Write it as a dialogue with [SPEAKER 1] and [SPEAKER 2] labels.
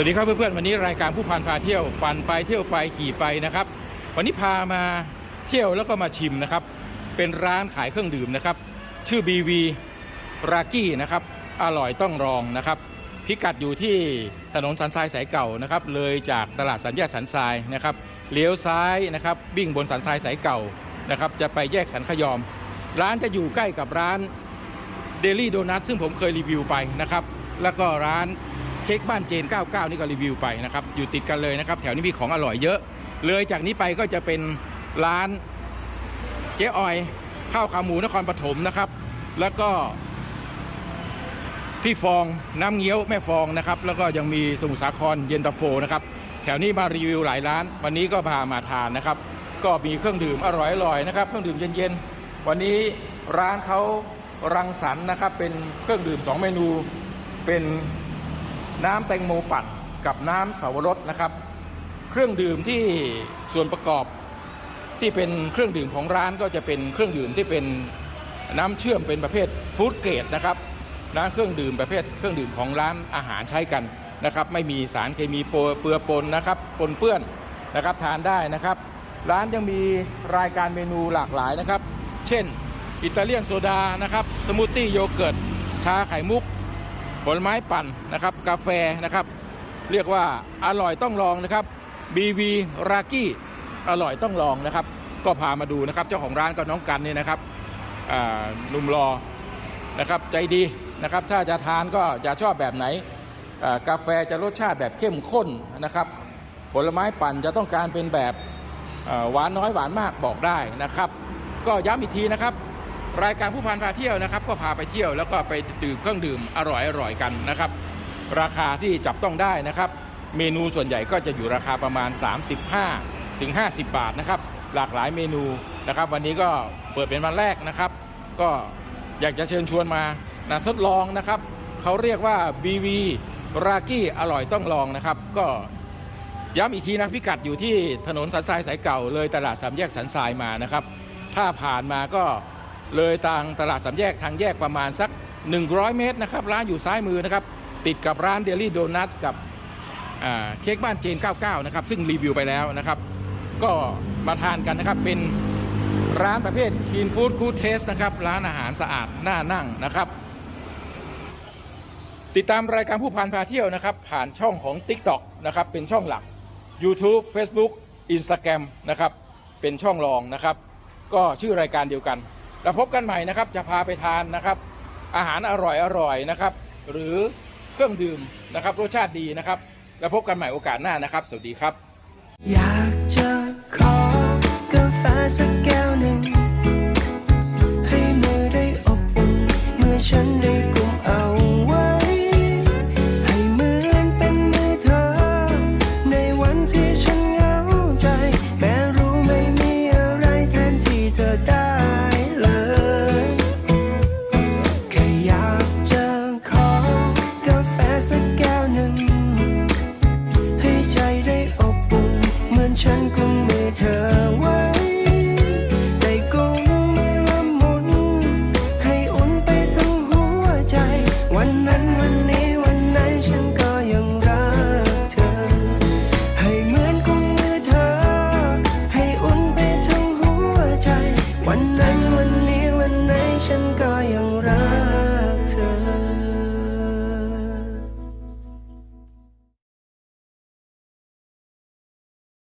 [SPEAKER 1] วัสดีครับเพื่อนๆวันนี้รายการผู้พันพาเที่ยวปั่นไปเที่ยวไปขี่ไปนะครับ วันนี้พามาเที่ยวแล้วก็มาชิมนะครับ เป็นร้านขายเครื่องดื่มนะครับ ชื่อ BV รากี้นะครับอร่อยต้องลองนะครับ พิกัดอยู่ที่ถนนสันทรายสายเก่านะครับ เลยจากตลาดสัญญาสันทรายนะครับเลี้ยวซ้ายนะครับวิ่งบนสันทรายสายเก่านะครับ จะไปแยกสันขยอม ร้านจะอยู่ใกล้กับร้านเดลี่โดนัทซึ่งผมเคยรีวิวไปนะครับ แล้วก็ร้าน ค้กบ้านเจน 99 นี่ก็รีวิวไปนะครับ อยู่ติดกันเลยนะครับ แถวนี้มีของอร่อยเยอะ เลยจากนี้ไปก็จะเป็นร้านเจ๊ออยข้าวขาหมูนครปฐมนะครับ แล้วก็ พี่ฟองน้ำเงี้ยวแม่ฟองนะครับ แล้วก็ยังมีสมุทรสาครเย็นตาโฟนะครับ แถวนี้มารีวิวหลายร้าน วันนี้ก็พามาทานนะครับ ก็มีเครื่องดื่มอร่อยๆนะครับ เครื่องดื่มเย็นๆ วันนี้ร้านเขารังสรรค์นะครับ เป็นเครื่องดื่ม 2 เมนูเป็น น้ำแตงโมปั่นกับน้ำสาวรสนะครับ เครื่องดื่มที่ส่วนประกอบที่เป็นเครื่องดื่มของร้านก็จะเป็นเครื่องดื่มที่เป็นน้ำเชื่อมเป็นประเภทฟู้ดเกรดนะครับน้ำเครื่องดื่มประเภทเครื่องดื่มของร้านอาหารใช้กันนะครับ ไม่มีสารเคมีโปเปื้อปนนะครับปนเปื้อนนะครับทานได้นะครับ ร้านยังมีรายการเมนูหลากหลายนะครับ เช่น อิตาเลียนโซดานะครับสมูทตี้โยเกิร์ตชาไข่มุก ผลไม้ปั่นนะครับ กาแฟนะครับ เรียกว่าอร่อยต้องลองนะครับ BV รากี้อร่อยต้องลองนะครับ ก็พามาดูนะครับ เจ้าของร้านก็น้องกันเนี่ยนะครับอ่าหนุ่มรอนะครับใจดีนะครับ ถ้าจะทานก็จะชอบแบบไหนกาแฟจะรสชาติแบบเข้มข้นนะครับ ผลไม้ปั่นจะต้องการเป็นแบบหวานน้อยหวานมากบอกได้นะครับ ก็ย้ำอีกทีนะครับ รายการผู้พันพาเที่ยวนะครับ ก็พาไปเที่ยวแล้วก็ไปดื่มเครื่องดื่มอร่อยๆกันนะครับ ราคาที่จับต้องได้นะครับ เมนูส่วนใหญ่ก็จะอยู่ราคาประมาณ 35 ถึง 50 บาทนะครับ หลากหลายเมนูนะครับ วันนี้ก็เปิดเป็นวันแรกนะครับ ก็อยากจะเชิญชวนมานะทดลองนะครับเขาเรียกว่า BV รากี้อร่อยต้องลองนะครับ ก็ย้ำอีกทีนะพิกัดอยู่ที่ถนนสันทรายสายเก่าเลยตลาดสามแยกสันทรายมานะครับ ถ้าผ่านมาก็ เลยทางตลาดสามแยกทางแยกประมาณสัก 100 เมตรนะครับ ร้านอยู่ซ้ายมือนะครับ ติดกับร้านเดลี่โดนัทกับเค้กบ้านเจน 99 นะครับ ซึ่งรีวิวไปแล้วนะครับ ก็มาทานกันนะครับ เป็นร้านประเภท Clean Food Good Taste นะครับ ร้านอาหารสะอาดน่านั่งนะครับ ติดตามรายการผู้พันพาเที่ยวนะครับ ผ่านช่องของ TikTok นะครับ เป็นช่องหลัก YouTube Facebook Instagram นะครับ เป็นช่องรองนะครับ ก็ชื่อรายการเดียวกัน แล้วพบกันใหม่นะครับ จะพาไปทานนะครับ อาหารอร่อยอร่อยนะครับ หรือเครื่องดื่มนะครับ รสชาติดีนะครับ แล้วพบกันใหม่โอกาสหน้านะครับ สวัสดีครับ
[SPEAKER 2] อยากจะขอกาแฟสักแก้วหนึ่งให้มือได้อบอุ่นเมื่อฉัน